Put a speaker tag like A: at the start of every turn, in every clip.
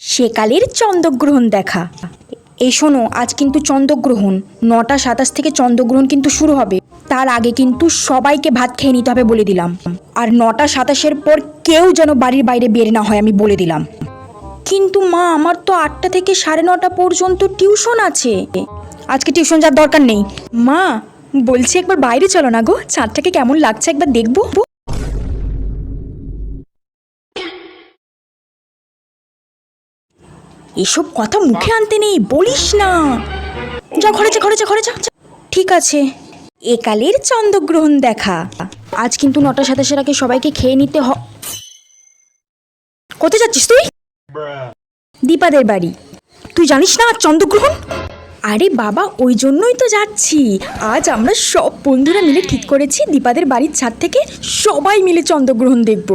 A: সেকালের চন্দ্রগ্রহণ দেখা। এই শোনো, আজ কিন্তু চন্দ্রগ্রহণ। নটা সাতাশ থেকে চন্দ্রগ্রহণ কিন্তু শুরু হবে। তার আগে কিন্তু সবাইকে ভাত খেয়ে নিতে হবে বলে দিলাম। আর নটা সাতাশের পর কেউ যেন বাড়ির বাইরে বের না হয় আমি বলে দিলাম। কিন্তু মা, আমার তো আটটা থেকে সাড়ে নটা পর্যন্ত টিউশন আছে। আজকে টিউশন যাওয়ার দরকার নেই। মা, বলছি একবার বাইরে চলো না গো। চাঁদটাকে কেমন লাগছে একবার দেখব। এসব কথা মুখে আনতে নেই, বলিস না। যা, ঘরে যা ঘরে যা ঘরে যা। ঠিক আছে, একালের চন্দ্রগ্রহণ দেখা। আজ কিন্তু নটা সাতাশের আগে সবাইকে খেয়ে নিতে হ কোথায় যাচ্ছিস তুই? দীপাদের বাড়ি। তুই জানিস না আজ চন্দ্রগ্রহণ? আরে বাবা, ওই জন্যই তো যাচ্ছি। আজ আমরা সব বন্ধুরা মিলে ঠিক করেছি দীপাদের বাড়ির ছাদ থেকে সবাই মিলে চন্দ্রগ্রহণ দেখব।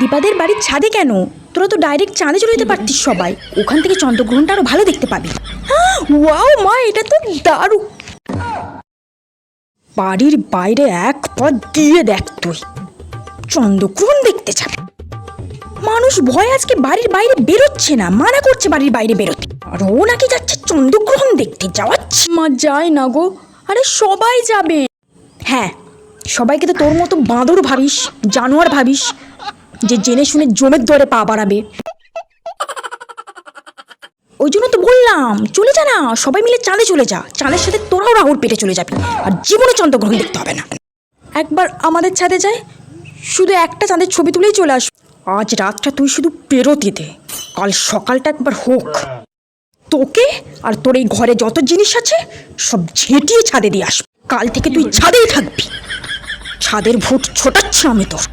A: দীপাদের বাড়ির ছাদে কেন? তোরা তো ডাইরেক্ট চাঁদে চলে যেতে পারতিস সবাই। ওখান থেকে চন্দ্রগ্রহণটা আরও ভালো দেখতে পাবি। ওয়াও মা এটা তো দারুণ। বাড়ির বাইরে এক পা দিয়ে দেখ তুই। চন্দ্রগ্রহণ দেখতে যাবে মানুষ ভয় আজকে বাড়ির বাইরে বেরোচ্ছে না মানা করছে বাড়ির বাইরে বেরোতে। আর ও নাকি যাচ্ছে চন্দ্রগ্রহণ দেখতে যাওয়াচ্ছে। মা যায় না গো। আরে সবাই যাবে। হ্যাঁ সবাইকে তো তোর মতো বাঁদর ভাবিস জানোয়ার ভাবিস। যে জেনে শুনে জমের দরে পা বাড়াবে। ওই জন্য তো বললাম, চলে যা না, সবাই মিলে চাঁদে চলে যা। চাঁদের সাথে তোরাও রাহুর পেটে চলে যাবি, আর জীবনে চন্দ্রগ্রহণ দেখতে হবে না। একবার আমাদের ছাদে যায় শুধু একটা চাঁদের ছবি তুলেই চলে আস আজ রাতটা তুই শুধু পেরোতে দে, কাল সকালটা একবার হোক। তোকে আর তোর এই ঘরে যত জিনিস আছে, সব ঝেঁটিয়ে ছাদে দিয়ে আসব। কাল থেকে তুই ছাদেই থাকবি। ছাদের ভূত ছোটাচ্ছি আমি তোর।